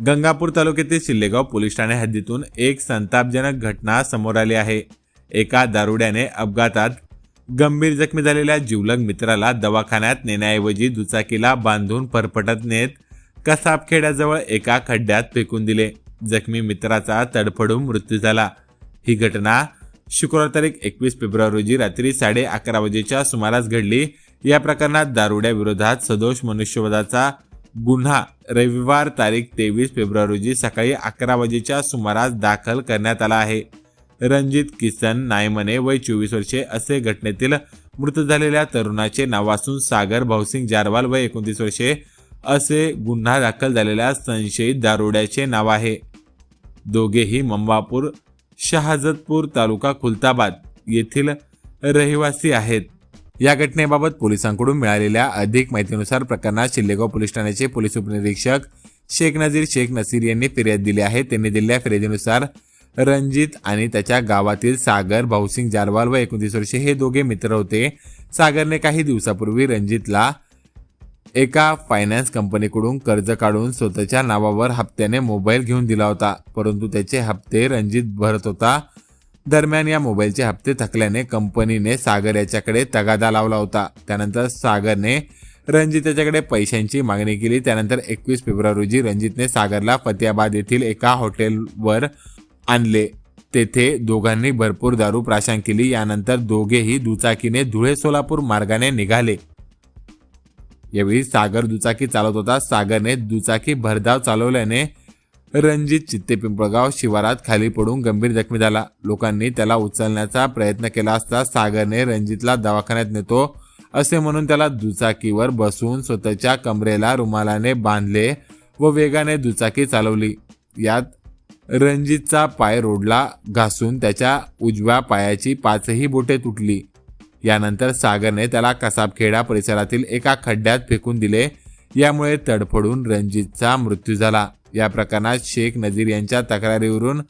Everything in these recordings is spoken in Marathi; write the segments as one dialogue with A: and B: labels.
A: गंगापूर तालुक्यातील शिल्लेगाव पोलीस ठाणे हद्दीतून एक संतापजनक घटना समोर आली आहे. एका दारुड्याने अपघातात गंभीर जखमी झालेल्या जिवलग मित्राला दवाखान्यात नेण्याऐवजी दुचाकीला बांधून परपटत नेत कसाबखेड्याजवळ एका खड्ड्यात फेकून दिले. जखमी मित्राचा तडफडून मृत्यू झाला. ही घटना शुक्रवार तारीख एकवीस फेब्रुवारी रोजी रात्री साडे अकरा वाजेच्या सुमारास घडली. या प्रकरणात दारुड्याविरोधात सदोष मनुष्यवधाचा गुन्हा रविवार तारीख तेवीस फेब्रुवारी रोजी सकाळी अकरा वाजेच्या सुमारास दाखल करण्यात आला आहे. रणजित किसन नायमने वय चोवीस वर्षे असे घटनेतील मृत झालेल्या तरुणाचे नाव असून सागर भाऊसिंग जारवाल वय एकोणतीस वर्षे असे गुन्हा दाखल झालेल्या संशयित दारुड्याचे नाव आहे. दोघेही मंबापूर शहाजतपूर तालुका खुलताबाद येथील रहिवासी आहेत. या घटनेबाबत पोलिसांकडून मिळालेल्या अधिक माहितीनुसार प्रकरणात शिल्लेगाव पोलीस ठाण्याचे पोलीस उपनिरीक्षक शेख नजीर शेख नसीर यांनी फिर्याद दिली आहे. त्यांनी दिलेल्या फिर्यादीनुसार रणजित आणि त्याच्या गावातील सागर भाऊसिंग जारवाल व एकोणतीस वर्षे हे दोघे मित्र होते. सागरने काही दिवसापूर्वी रणजितला एका फायनान्स कंपनीकडून कर्ज काढून स्वतःच्या नावावर हप्त्याने मोबाईल घेऊन दिला होता. परंतु त्याचे हप्ते रणजित भरत होता. दरम्यान या मोबाईलचे हप्ते थकल्याने कंपनीने सागर याच्याकडे तगादा लावला होता. त्यानंतर सागरने रणजित याच्याकडे पैशांची मागणी केली. त्यानंतर एकवीस फेब्रुवारी रोजी रणजितने सागरला फतियाबाद येथील एका हॉटेलवर आणले. तेथे दोघांनी भरपूर दारू प्राशन केली. यानंतर दोघेही दुचाकीने धुळे सोलापूर मार्गाने निघाले. यावेळी सागर दुचाकी चालवत होता. सागरने दुचाकी भरधाव चालवल्याने रणजित चित्ते पिंपळगाव शिवारात खाली पडून गंभीर जखमी झाला. लोकांनी त्याला उचलण्याचा प्रयत्न केला असता सागरने रणजितला दवाखान्यात नेतो असे म्हणून त्याला दुचाकीवर बसून स्वतःच्या कमरेला रुमालाने बांधले व वेगाने दुचाकी चालवली. यात रणजितचा पाय रोडला घासून त्याच्या उजव्या पायाची पाचही बोटे तुटली. यानंतर सागरने त्याला कसाबखेडा परिसरातील एका खड्ड्यात फेकून दिले. यामुळे तडफडून रणजितचा मृत्यू झाला. या प्रकरणात शेख नजीर यांच्या तक्रारीवरून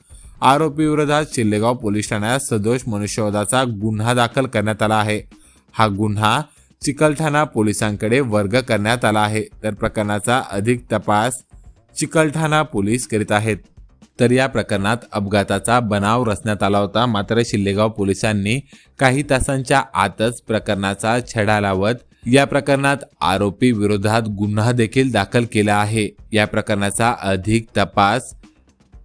A: आरोपीविरोधात शिल्लेगाव पोलीस ठाण्यात सदोष मनुष्यवधाचा गुन्हा दाखल करण्यात आला आहे. हा गुन्हा चिकलठाणा पोलिसांकडे वर्ग करण्यात आला आहे. तर प्रकरणाचा अधिक तपास चिकलठाणा पोलीस करीत आहेत. तर या प्रकरणात अपघाताचा बनाव रचण्यात आला होता. मात्र शिल्लेगाव पोलिसांनी काही तासांच्या आतच प्रकरणाचा छडा लावत या प्रकरणात आरोपी विरोधात गुन्हा देखील दाखल केला आहे. या प्रकरणाचा अधिक तपास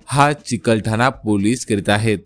A: हा चिकलठाणा पोलीस करीत आहेत.